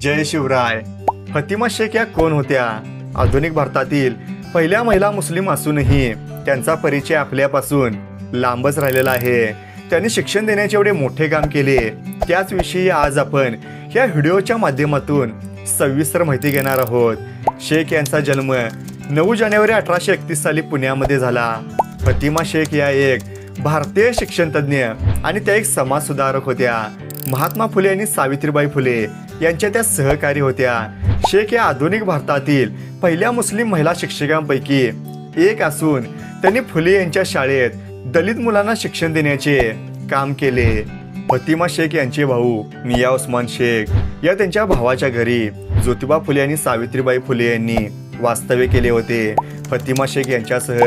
जय शिवराय. फतिमा शेख या कोण होत्या? आधुनिक भारतातील पहिल्या महिला मुस्लिम असूनही त्यांचा परिचय आपल्यापासून लांबच राहिलेला आहे. त्यांनी शिक्षण देण्याचे एवढे मोठे काम केले. त्याचविषयी आज आपण या व्हिडिओच्या माध्यमातून सविस्तर माहिती घेणार आहोत. शेख यांचा जन्म नऊ जानेवारी अठराशे एकतीस साली पुण्यामध्ये झाला. फतिमा शेख या एक भारतीय शिक्षणतज्ञ आणि त्या एक समाजसुधारक होत्या. महात्मा फुले आणि सावित्रीबाई फुले यांच्या त्या सहकारी होत्या. शेख या आधुनिक भारतातील पहिल्या मुस्लिम महिला शिक्षकांपैकी एक असून त्यांनी फुले यांच्या शाळेत दलित मुलांना शिक्षण देण्याचे काम केले. फतिमा शेख यांचे भाऊ मिया उस्मान शेख या त्यांच्या भावाच्या घरी ज्योतिबा फुले आणि सावित्रीबाई फुले यांनी वास्तव्य केले होते. फतिमा शेख यांच्यासह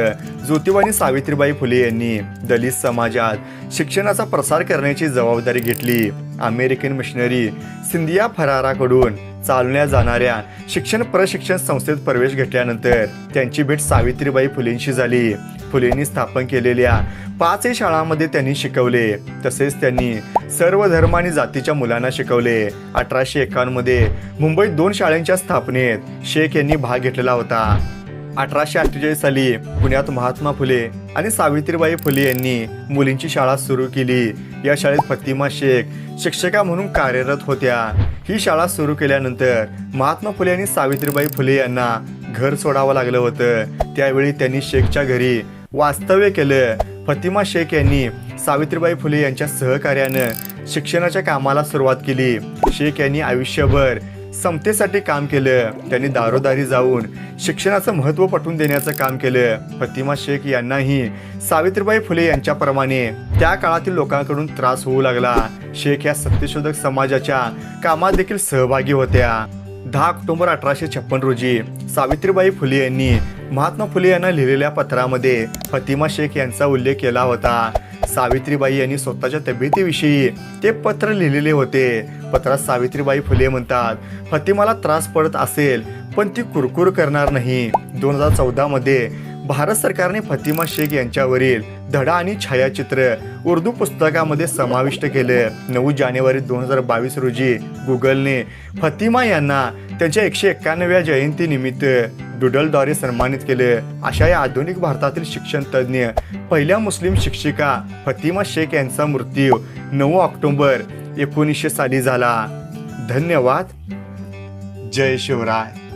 ज्योतिबा सावित्रीबाई फुले यांनी दलित समाजात शिक्षणाचा प्रसार करण्याची जबाबदारी घेतली. अमेरिकन मिशनरी सिंधिया फराराकडून चालवल्या जाणाऱ्या शिक्षण प्रशिक्षण संस्थेत प्रवेश घेतल्यानंतर त्यांची भेट सावित्रीबाई फुलेंशी झाली. फुलेंनी स्थापन केलेल्या पाचही शाळांमध्ये त्यांनी शिकवले. तसेच त्यांनी सर्व धर्म आणि जातीच्या मुलांना शिकवले. अठराशे एकावन्नमध्ये मुंबईत दोन शाळांच्या स्थापनेत शेख यांनी भाग घेतलेला होता. अठराशे अठ्ठेचाळीस साली पुण्यात महात्मा फुले आणि सावित्रीबाई फुले यांनी मुलींची शाळा सुरू केली. या शाळेत फतिमा शेख शिक्षिका म्हणून कार्यरत होत्या. ही शाळा सुरू केल्यानंतर महात्मा फुले आणि सावित्रीबाई फुले यांना घर सोडावं लागलं होतं. त्यावेळी त्यांनी शेखच्या घरी वास्तव्य केलं फतिमा शेख यांनी सावित्रीबाई फुले यांच्या सहकार्यानं शिक्षणाच्या कामाला सुरुवात केली. शेख यांनी आयुष्यभर समतेसाठी काम केलं. त्यांनी दारोदारी जाऊन शिक्षणाचं महत्त्व पटवून देण्याचं काम केलं. फतिमा शेख यांनाही सावित्रीबाई फुले यांच्याप्रमाणे त्या काळातील लोकांकडून त्रास होऊ लागला. शेख या सत्यशोधक समाजाच्या कामात देखील सहभागी होत्या. दहा ऑक्टोबर अठराशे छप्पन रोजी सावित्रीबाई फुले यांनी महात्मा फुले यांना लिहिलेल्या पत्रामध्ये फतिमा शेख यांचा उल्लेख केला होता. सावित्रीबाई यांनी स्वतःच्या तब्येतीविषयी ते पत्र लिहिलेले होते. पत्रात सावित्रीबाई फुले म्हणतात फतिमाला त्रास पडत असेल पण ती कुरकुर करणार नाही. दोन हजार चौदामध्ये भारत सरकारने फतिमा शेख यांच्यावरील धडा आणि छायाचित्र उर्दू पुस्तकामध्ये समाविष्ट केले. नऊ जानेवारी दोन हजार बावीस रोजी गुगलने फतिमा यांना त्यांच्या एकशे एक्क्याण्णव्या जयंतीनिमित्त डुडलद्वारे सन्मानित केले. अशा या आधुनिक भारतातील शिक्षण तज्ज्ञ पहिल्या मुस्लिम शिक्षिका फतिमा शेख यांचा मृत्यू नऊ ऑक्टोबर एकोणीसशे साली झाला. धन्यवाद. जय शिवराय.